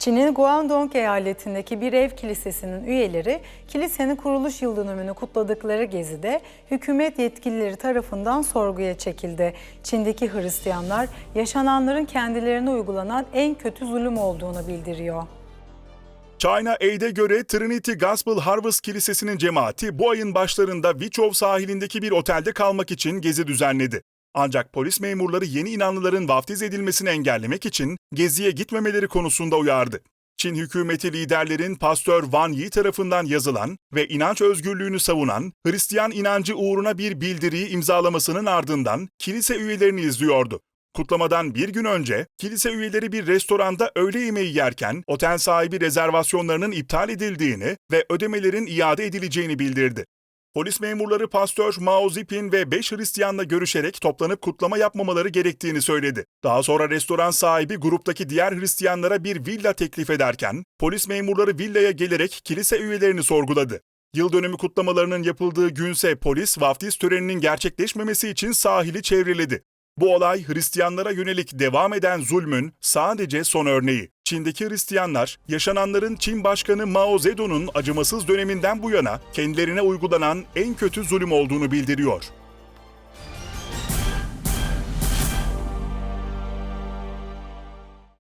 Çin'in Guangdong eyaletindeki bir ev kilisesinin üyeleri kilisenin kuruluş yıl dönümünü kutladıkları gezide hükümet yetkilileri tarafından sorguya çekildi. Çin'deki Hristiyanlar yaşananların kendilerine uygulanan en kötü zulüm olduğunu bildiriyor. China Aid'e göre Trinity Gospel Harvest Kilisesi'nin cemaati bu ayın başlarında Wichov sahilindeki bir otelde kalmak için gezi düzenledi. Ancak polis memurları yeni inanlıların vaftiz edilmesini engellemek için geziye gitmemeleri konusunda uyardı. Çin hükümeti liderlerin Pastör Wang Yi tarafından yazılan ve inanç özgürlüğünü savunan Hristiyan inancı uğruna bir bildiriyi imzalamasının ardından kilise üyelerini izliyordu. Kutlamadan bir gün önce kilise üyeleri bir restoranda öğle yemeği yerken otel sahibi rezervasyonlarının iptal edildiğini ve ödemelerin iade edileceğini bildirdi. Polis memurları Pastör Mao Zipin ve 5 Hristiyanla görüşerek toplanıp kutlama yapmamaları gerektiğini söyledi. Daha sonra restoran sahibi gruptaki diğer Hristiyanlara bir villa teklif ederken polis memurları villaya gelerek kilise üyelerini sorguladı. Yıl dönümü kutlamalarının yapıldığı günse polis vaftiz töreninin gerçekleşmemesi için sahili çevreledi. Bu olay Hristiyanlara yönelik devam eden zulmün sadece son örneği. Çin'deki Hristiyanlar, yaşananların Çin Başkanı Mao Zedong'un acımasız döneminden bu yana kendilerine uygulanan en kötü zulüm olduğunu bildiriyor.